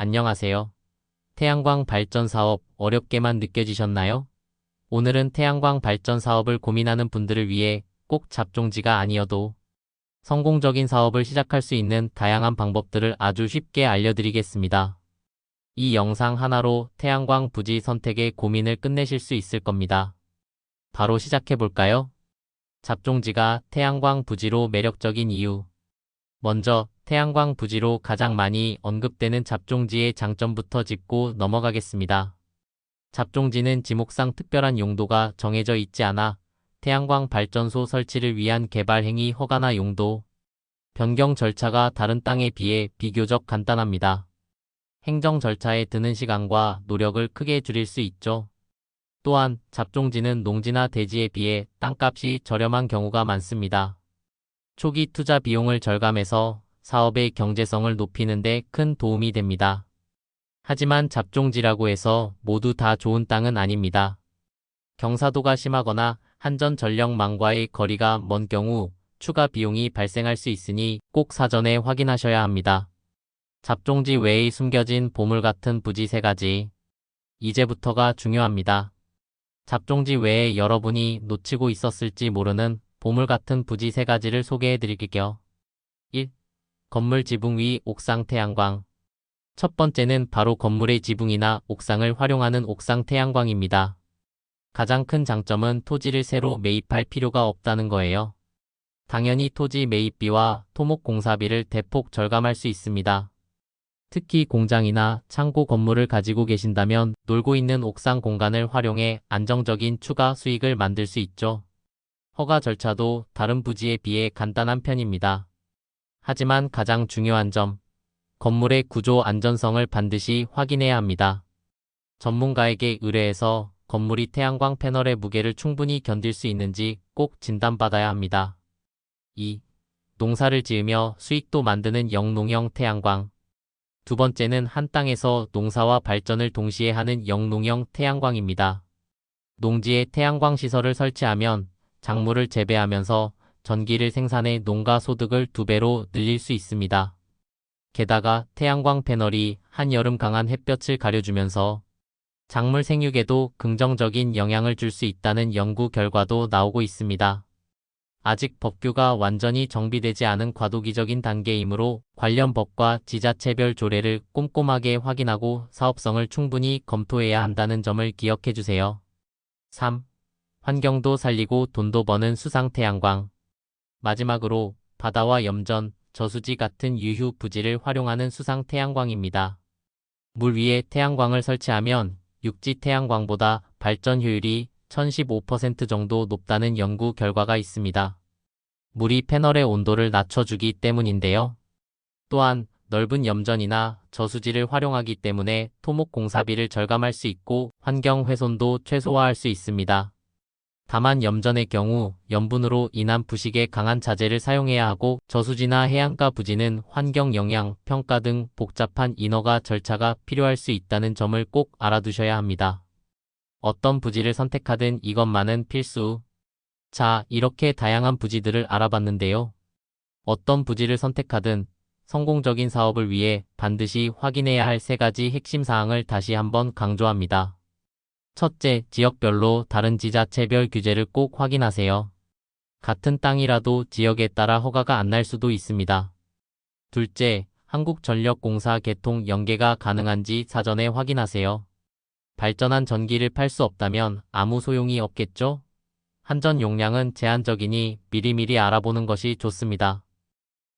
안녕하세요. 태양광 발전 사업 어렵게만 느껴지셨나요? 오늘은 태양광 발전 사업을 고민하는 분들을 위해 꼭 잡종지가 아니어도 성공적인 사업을 시작할 수 있는 다양한 방법들을 아주 쉽게 알려드리겠습니다. 이 영상 하나로 태양광 부지 선택의 고민을 끝내실 수 있을 겁니다. 바로 시작해 볼까요? 잡종지가 태양광 부지로 매력적인 이유. 먼저 태양광 부지로 가장 많이 언급되는 잡종지의 장점부터 짚고 넘어가겠습니다. 잡종지는 지목상 특별한 용도가 정해져 있지 않아 태양광 발전소 설치를 위한 개발 행위 허가나 용도, 변경 절차가 다른 땅에 비해 비교적 간단합니다. 행정 절차에 드는 시간과 노력을 크게 줄일 수 있죠. 또한 잡종지는 농지나 대지에 비해 땅값이 저렴한 경우가 많습니다. 초기 투자 비용을 절감해서 사업의 경제성을 높이는 데 큰 도움이 됩니다. 하지만 잡종지라고 해서 모두 다 좋은 땅은 아닙니다. 경사도가 심하거나 한전 전력망과의 거리가 먼 경우 추가 비용이 발생할 수 있으니 꼭 사전에 확인하셔야 합니다. 잡종지 외의 숨겨진 보물 같은 부지 세 가지. 이제부터가 중요합니다. 잡종지 외에 여러분이 놓치고 있었을지 모르는 보물 같은 부지 세 가지를 소개해 드릴게요. 1. 건물 지붕 위 옥상 태양광. 첫 번째는 바로 건물의 지붕이나 옥상을 활용하는 옥상 태양광입니다. 가장 큰 장점은 토지를 새로 매입할 필요가 없다는 거예요. 당연히 토지 매입비와 토목 공사비를 대폭 절감할 수 있습니다. 특히 공장이나 창고 건물을 가지고 계신다면 놀고 있는 옥상 공간을 활용해 안정적인 추가 수익을 만들 수 있죠. 허가 절차도 다른 부지에 비해 간단한 편입니다. 하지만 가장 중요한 점, 건물의 구조 안전성을 반드시 확인해야 합니다. 전문가에게 의뢰해서 건물이 태양광 패널의 무게를 충분히 견딜 수 있는지 꼭 진단받아야 합니다. 2. 농사를 지으며 수익도 만드는 영농형 태양광. 두 번째는 한 땅에서 농사와 발전을 동시에 하는 영농형 태양광입니다. 농지에 태양광 시설을 설치하면 작물을 재배하면서 전기를 생산해 농가 소득을 두 배로 늘릴 수 있습니다. 게다가 태양광 패널이 한여름 강한 햇볕을 가려주면서 작물 생육에도 긍정적인 영향을 줄 수 있다는 연구 결과도 나오고 있습니다. 아직 법규가 완전히 정비되지 않은 과도기적인 단계이므로 관련 법과 지자체별 조례를 꼼꼼하게 확인하고 사업성을 충분히 검토해야 한다는 점을 기억해 주세요. 3. 환경도 살리고 돈도 버는 수상 태양광. 마지막으로 바다와 염전, 저수지 같은 유휴 부지를 활용하는 수상 태양광입니다. 물 위에 태양광을 설치하면 육지 태양광보다 발전 효율이 1015% 정도 높다는 연구 결과가 있습니다. 물이 패널의 온도를 낮춰주기 때문인데요. 또한 넓은 염전이나 저수지를 활용하기 때문에 토목 공사비를 절감할 수 있고 환경 훼손도 최소화할 수 있습니다. 다만 염전의 경우 염분으로 인한 부식에 강한 자재를 사용해야 하고 저수지나 해안가 부지는 환경 영향, 평가 등 복잡한 인허가 절차가 필요할 수 있다는 점을 꼭 알아두셔야 합니다. 어떤 부지를 선택하든 이것만은 필수. 자, 이렇게 다양한 부지들을 알아봤는데요. 어떤 부지를 선택하든 성공적인 사업을 위해 반드시 확인해야 할 세 가지 핵심 사항을 다시 한번 강조합니다. 첫째, 지역별로 다른 지자체별 규제를 꼭 확인하세요. 같은 땅이라도 지역에 따라 허가가 안 날 수도 있습니다. 둘째, 한국전력공사 개통 연계가 가능한지 사전에 확인하세요. 발전한 전기를 팔 수 없다면 아무 소용이 없겠죠? 한전 용량은 제한적이니 미리미리 알아보는 것이 좋습니다.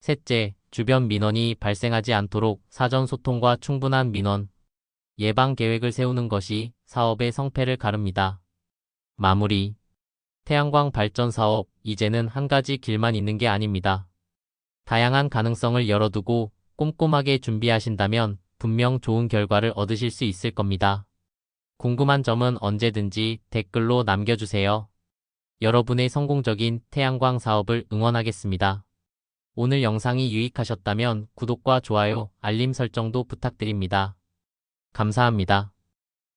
셋째, 주변 민원이 발생하지 않도록 사전 소통과 충분한 민원, 예방 계획을 세우는 것이 사업의 성패를 가릅니다. 마무리. 태양광 발전 사업, 이제는 한 가지 길만 있는 게 아닙니다. 다양한 가능성을 열어두고 꼼꼼하게 준비하신다면 분명 좋은 결과를 얻으실 수 있을 겁니다. 궁금한 점은 언제든지 댓글로 남겨주세요. 여러분의 성공적인 태양광 사업을 응원하겠습니다. 오늘 영상이 유익하셨다면 구독과 좋아요, 알림 설정도 부탁드립니다. 감사합니다.